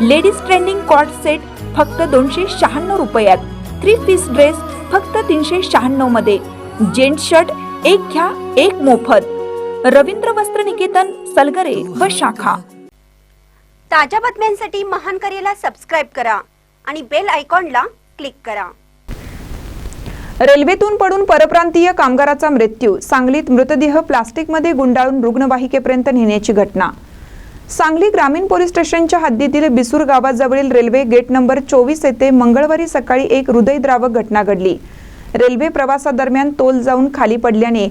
Ladies trending cot set फक्त दोनशे शहाण्णव रुपयात. थ्री पीस ड्रेस फक्त तीनशे शहाण्णवमध्ये. जेंट शर्ट एक घ्या एक मोफत. रवींद्र वस्त्र निकेतन सलगरे व शाखा. ताज्या बातम्यांसाठी महान करेला सबस्क्राईब करा आणि बेल आयकॉनला क्लिक करा. रेल्वेतून पडून परप्रांतीय कामगाराचा मृत्यू सांगलीत मृतदेह प्लास्टिकमध्ये गुंडाळून रुग्णवाहिकेपर्यंत नेण्याची घटना. सांगली ग्रामीण पोलीस स्टेशनच्या हद्दीतील बिसूर गावाजवळील रेल्वे गेट नंबर चोवीस येथे मंगळवारी सकाळी एक हृदयद्रावक घटना घडली. रेल्वे प्रवासादरम्यान तोल जाऊन खाली पडल्याने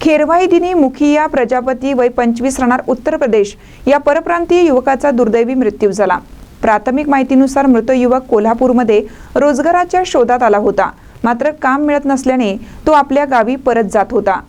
खेरवाईदिनी मुखिया प्रजापती वय पंचवीस राहणार उत्तर प्रदेश या परप्रांतीय युवकाचा दुर्दैवी मृत्यू झाला. प्राथमिक माहितीनुसार मृत युवक कोल्हापूरमध्ये रोजगाराच्या शोधात आला होता. मात्र काम मिळत नसल्याने तो आपल्या गावी परत जात होता.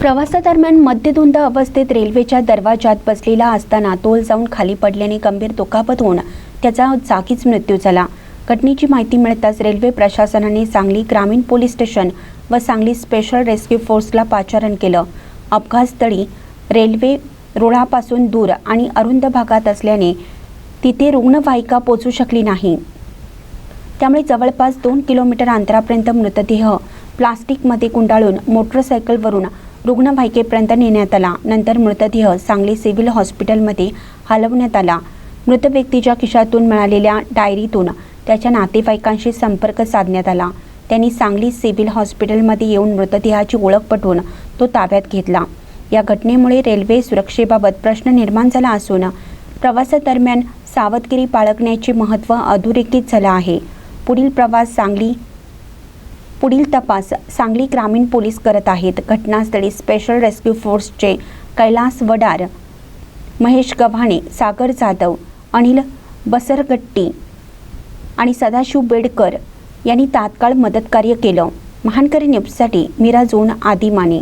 प्रवासादरम्यान मध्यधुंद अवस्थेत रेल्वेच्या दरवाजात बसलेला असताना तोल जाऊन खाली पडल्याने गंभीर दुखापत होऊन त्याचा जागीच मृत्यू झाला. घटनेची माहिती मिळताच रेल्वे प्रशासनाने सांगली ग्रामीण पोलीस स्टेशन व सांगली स्पेशल रेस्क्यू फोर्सला पाचारण केलं. अपघातस्थळी रेल्वे रुळापासून दूर आणि अरुंद भागात असल्याने तिथे रुग्णवाहिका पोचू शकली नाही. त्यामुळे जवळपास दोन किलोमीटर अंतरापर्यंत मृतदेह प्लास्टिकमध्ये गुंडाळून मोटरसायकलवरून रुग्णवाहिकेपर्यंत नेण्यात आला. नंतर मृतदेह सांगली सिव्हिल हॉस्पिटलमध्ये हलवण्यात आला. मृत व्यक्तीच्या खिशातून मिळालेल्या डायरीतून त्याच्या नातेवाईकांशी संपर्क साधण्यात आला. त्यांनी सांगली सिव्हिल हॉस्पिटलमध्ये येऊन मृतदेहाची ओळख पटवून तो ताब्यात घेतला. या घटनेमुळे रेल्वे सुरक्षेबाबत प्रश्न निर्माण झाला असून प्रवासादरम्यान सावधगिरी बाळगण्याचे महत्त्व अधोरेखित झालं आहे. पुढील प्रवास सांगली पुढील तपास सांगली ग्रामीण पोलीस करत आहेत. घटनास्थळी स्पेशल रेस्क्यू फोर्सचे कैलास वडार महेश गव्हाणे सागर जाधव अनिल बसरगट्टी आणि सदाशिव बेडकर यांनी तात्काळ मदतकार्य केलं. महानकरी न्यूजसाठी मीरा जोन आदिमाने.